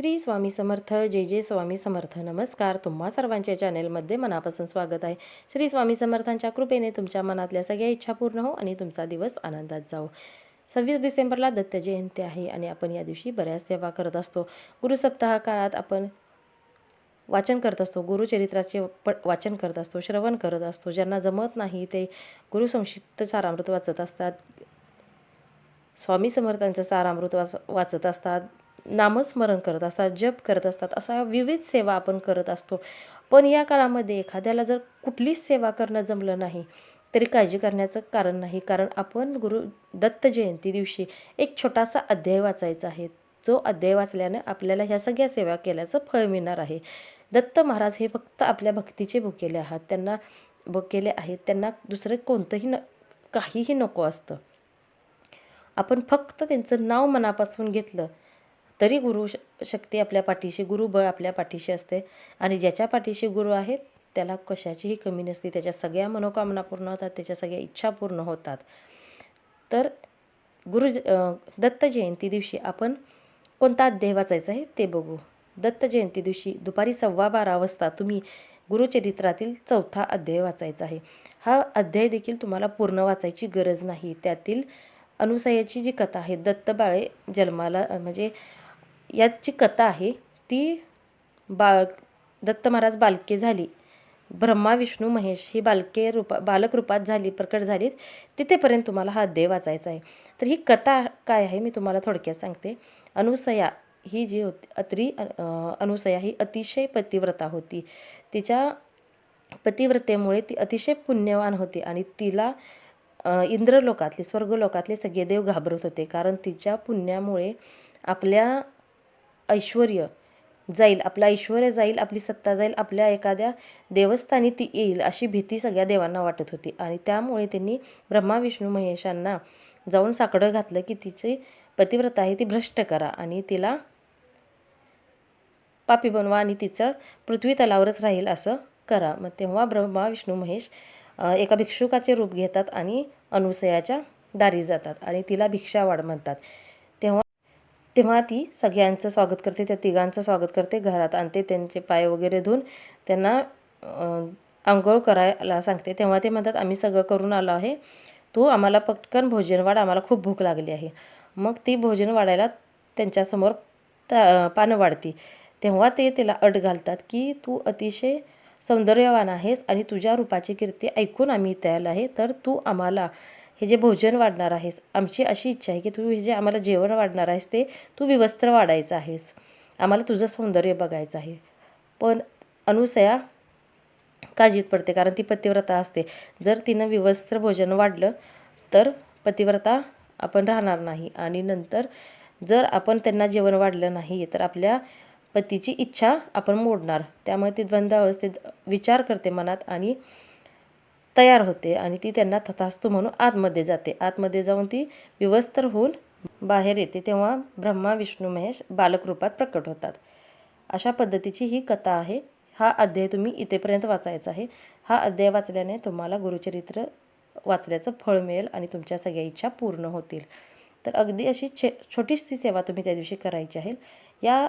श्री स्वामी समर्थ जय जय स्वामी समर्थ. नमस्कार. तुम्हा सर्वांच्या चॅनेलमध्ये मनापासून स्वागत आहे. श्री स्वामी समर्थांच्या कृपेने तुमच्या मनातल्या सगळ्या इच्छा पूर्ण हो आणि तुमचा दिवस आनंदात जाओ सव्वीस डिसेंबरला दत्त जयंती आहे आणि आपण या दिवशी बऱ्याच सेवा करत असतो. गुरुसप्ताह काळात आपण वाचन करत असतो. गुरुचरित्राचे प वाचन करत असतो श्रवण करत असतो. ज्यांना जमत नाही ते गुरुसंक्षिप्त सारामृत वाचत असतात. स्वामी समर्थांचं सारामृत वाच वाचत असतात. नामस्मरण करत असतात जप करत असतात असा विविध सेवा आपण करत असतो. पण या काळामध्ये एखाद्याला जर कुठलीच सेवा करणं जमलं नाही तरी काळजी करण्याचं कारण नाही. कारण आपण गुरु दत्त जयंती दिवशी एक छोटासा अध्याय वाचायचा आहे. जो अध्याय वाचल्यानं आपल्याला ह्या सगळ्या सेवा केल्याचं फळ मिळणार आहे. दत्त महाराज हे फक्त आपल्या भक्तीचे भुकेले आहात. त्यांना भुकेले आहेत. त्यांना दुसरं कोणतंही न काहीही नको असतं. आपण फक्त त्यांचं नाव मनापासून घेतलं तरी गुरु श शक्ती आपल्या पाठीशी गुरुबळ आपल्या पाठीशी असते. आणि ज्याच्या पाठीशी गुरु आहेत त्याला कशाचीही कमी नसते. त्याच्या सगळ्या मनोकामना पूर्ण होतात त्याच्या सगळ्या इच्छा पूर्ण होतात. तर गुरु दत्त जयंती दिवशी आपण कोणता अध्याय वाचायचा आहे ते बघू. दत्त जयंती दिवशी दुपारी सव्वा बारा वाजता तुम्ही गुरुचरित्रातील चौथा अध्याय वाचायचा आहे. हा अध्याय देखील तुम्हाला पूर्ण वाचायची गरज नाही. त्यातील अनुसयाची जी कथा आहे दत्त बाळे जन्माला म्हणजे याची कथा आहे. ती बा दत्त महाराज बालके झाली. ब्रह्मा विष्णू महेश ही बालके रूपा बालक रूपात झाली प्रकट झालीत. तिथेपर्यंत तुम्हाला हा अध्याय वाचायचा आहे. तर ही कथा काय आहे मी तुम्हाला थोडक्यात सांगते. अनुसया ही जी होती अत्री अनुसया ही अतिशय पतिव्रता होती. तिच्या पतिव्रतेमुळे ती अतिशय पुण्यवान होती आणि तिला इंद्रलोकातले स्वर्गलोकातले सगळे देव घाबरत होते. कारण तिच्या पुण्यामुळे आपल्या ऐश्वर जाईल आपलं ऐश्वर जाईल आपली सत्ता जाईल आपल्या एखाद्या देवस्थानी ती येईल अशी भीती सगळ्या देवांना वाटत होती. आणि त्यामुळे त्यांनी ब्रह्मा विष्णू महेशांना जाऊन साकडं घातलं की तिची पतिव्रता आहे ती भ्रष्ट करा आणि तिला पापी बनवा आणि तिचं पृथ्वी तलावरच राहील असं करा. मग तेव्हा ब्रह्मा विष्णू महेश एका भिक्षुकाचे रूप घेतात आणि अनुसयाच्या दारी जातात आणि तिला भिक्षावाड म्हणतात. तेव्हा ती सगळ्यांचं स्वागत करते त्या तिघांचं स्वागत करते घरात आणते त्यांचे पाय वगैरे धुवून त्यांना आंघोळ करायला सांगते. तेव्हा ते म्हणतात आम्ही सगळं करून आलो आहे. तू आम्हाला पटकन भोजन वाढ आम्हाला खूप भूक लागली आहे. मग ती भोजन वाढायला त्यांच्यासमोर ता पानं वाढती. तेव्हा ते तिला अट घालतात की तू अतिशय सौंदर्यवान आहेस आणि तुझ्या रूपाची कीर्ती ऐकून आम्ही इथे आलो आहे. तर तू आम्हाला हे जे भोजन वाढणार आहेस आमची अशी इच्छा आहे की तू हे जे आम्हाला जेवण वाढणार आहेस ते तू विवस्त्र वाढायचं आहेस. आम्हाला तुझं सौंदर्य बघायचं आहे. पण अनुसया काळजीत पडते कारण ती पतिव्रता असते. जर तिनं विवस्त्र भोजन वाढलं तर पतिव्रता आपण राहणार नाही. आणि नंतर जर आपण त्यांना जेवण वाढलं नाही तर आपल्या पतीची इच्छा आपण मोडणार. त्यामुळे ती द्वंद्वावस्थेत विचार करते मनात आणि तयार होते आणि ती त्यांना तथास्तू म्हणून आतमध्ये जाते. आतमध्ये जाऊन ती विवस्त्र होऊन बाहेर येते तेव्हा ब्रह्मा विष्णू महेश बालकरूपात प्रकट होतात. अशा पद्धतीची ही कथा आहे. हा अध्याय तुम्ही इथेपर्यंत वाचायचा आहे. हा अध्याय वाचल्याने तुम्हाला गुरुचरित्र वाचल्याचं फळ मिळेल आणि तुमच्या सगळ्या इच्छा पूर्ण होतील. तर अगदी अशी छे छोटीशी सेवा तुम्ही त्या दिवशी करायची आहे. या